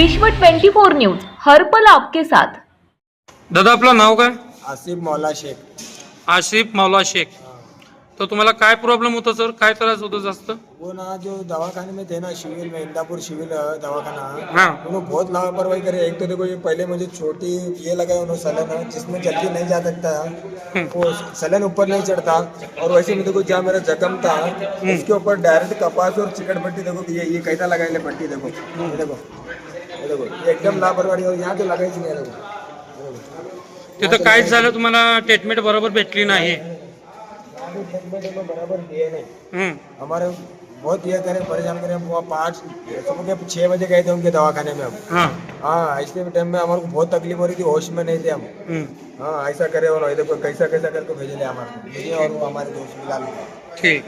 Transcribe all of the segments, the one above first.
विश्व 24 न्यूज हर्पल आपके साथ. दादा आपलं नाव काय? आसिफ मौला शेख. आशिफ मौला शेख. तर तुम्हाला काय प्रॉब्लेम होता सर काय त्रास होता जास्त? वो ना जो दवाखाने में थे ना सिविल में इंदापुर सिविल अ, दवाखाना. हाँ. उन्होंने बहुत लापरवाही करे. एक तो देखो ये पहले मुझे छोटी ये लगाए उन्होंने सलन जिसमें जल्दी नहीं जा सकता. वो सलन ऊपर नहीं चढ़ता. और वैसे में देखो जहाँ मेरा जख्म था उसके ऊपर डायरेक्ट कपास और चिकट पट्टी देखो ये ये कैसा लगाए ले पट्टी देखो. ये देखो. ये ये एकदम लापरवाही और यहाँ तो लगाई नहीं तिथं काहीच झालं तुम्हाला ट्रीटमेंट बरोबर भेटली नाही. बराबर दिए हमारे बहुत ये करे परेशान करे वो पाँच सुबह के छः बजे गए थे उनके दवाखाने में हम। हाँ। हाँ ऐसे टाइम में हमारे को बहुत तकलीफ हो रही थी होश में नहीं थे हम। हाँ ऐसा करे और ये देखो कैसा कैसा करके भेजे हमारे और वो हमारे दोस्त। ठीक।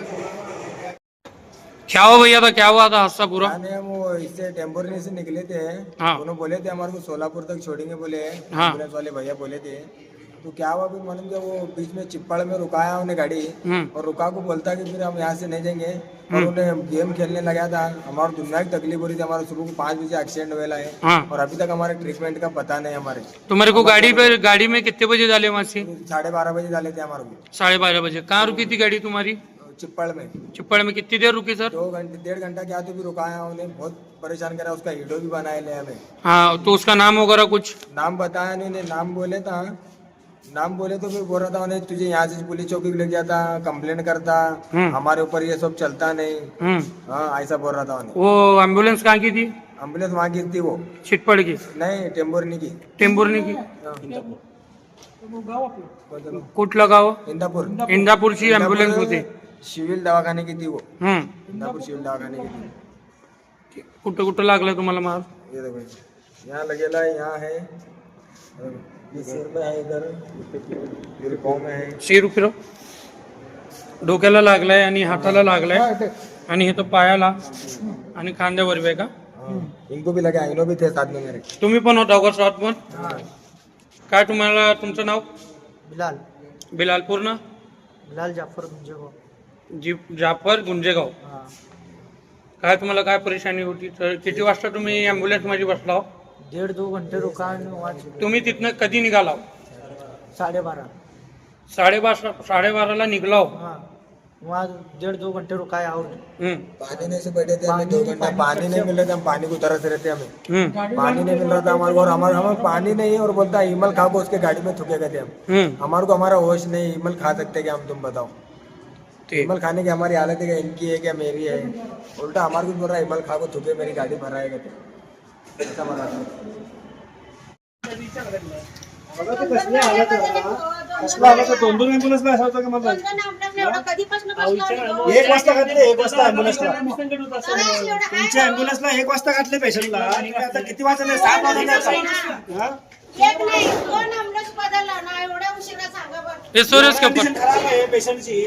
क्या हुआ भैया था? क्या हुआ था हादसा पूरा? मैंने वो इससे टेम्पोररी से निकले थे। हाँ। उन्होंने बोले थे हमारे को सोलापुर तक छोड़ेंगे बोले। हाँ। वाले भैया बोले थे। तो क्या हुआ फिर मालूम क्या वो बीच में चिप्पड़ में रुकाया उन्हें गाड़ी। हम्म, और रुका को बोलता कि फिर हम यहाँ से नहीं जाएँगे। और उन्हें गेम खेलने लगा था। हमारे दुनिया की तकलीफ़ हो रही थी। हमारे सुबह को पाँच बजे एक्सीडेंट हुआ है हाँ। और अभी तक हमारे ट्रीटमेंट का पता नहीं हमारे। तुम्हारे को गाड़ी पे गाड़ी में कितने बजे डाले वहाँ से? साढ़े बारह बजे डाले थे हमारे को। साढ़े बारह बजे। कहाँ रुकी थी गाड़ी तुम्हारी? चिप्पड़ में। चिप्पड़ में कितनी देर रुकी सर? दो घंटे डेढ़ घंटा क्या तो भी रुकाया उन्हें बहुत परेशान करा उसका वीडियो भी बनाए ले हमें हाँ तो उसका नाम वगैरह कुछ? नाम बताया नहीं उन्हें नाम बोले था नाम बोले तो फिर बोल रहा था उन्हें तुझे यहाँ से पुलिस चौकी ले जाता कम्प्लेन करता हम्म। हमारे ऊपर ये सब चलता नहीं। हम्म, हाँ ऐसा बोल रहा था उन्हें। वो एंबुलेंस कहाँ की थी? एंबुलेंस वहाँ की थी वो। चिटपड़ की? नहीं टेम्पोरनी की। टेंभुर्णी की? हाँ। कुठलं गाव इंदापुर। इंदापूरची ॲम्ब्युलन्स होती। सिविल दवाखाने की थी वो हम्म. इंदापुर सिविल दवाखाने की थी कुठं कुठं लागलं तुम्हाला मार ये देखो यहाँ लगेला है यहाँ है ये सिर में है इधर. फिर पाँव में है शिर फिरव डोक्याला लागलाय आणि हाताला लागलाय. आणि हे तो पायाला. आणि खांद्यावर बी आहे का? हाँ, इनको भी लगा इनो भी थे साथ में मेरे. तुम्ही पण होता का साथ पण? हाँ. काय तुम्हाला तुमचं नाव? बिलाल. बिलाल पूर्ण बिलाल जाफर गुंजेगो जी जाफर गुंजेगाव. हां. काय तुम्हाला काय परेशानी होती? तर किती वाजता तुम्ही ॲम्ब्युलन्समध्ये बसला हो? डेढ़ दो घंटे रुका है वहाँ तुम्ही तिथनं कधी निघाला साढ़े बारह साडेबारा साडेबाराला निघला हो. हाँ. वहाँ डेढ़ दो घंटे रुका है और पानी नहीं से बैठे थे हमें दो घंटा पानी नहीं मिल रहा था हम पानी को तरस रहे थे हमें हम्म, पानी नहीं मिल रहा था हमारे को और हमारे हमें पानी नहीं है और बोलता है इमल खा को उसके गाड़ी में थुके गए थे हम हम्म, हमारे को हमारा होश नहीं इमल खा सकते क्या हम तुम बताओ. इमल खाने की हमारी हालत है क्या इनकी है क्या मेरी है। उल्टा हमारे को बोल रहा है इमल खा को थुके मेरी गाड़ी भराएगा तो। ऐसा एक वाजता घातले एक वाजता ऍम्ब्युलन्सला तुमच्या ऍम्ब्युलन्सला एक वाजता घातले पेशंटला आता किती वाजले सात वाजले पेशंटची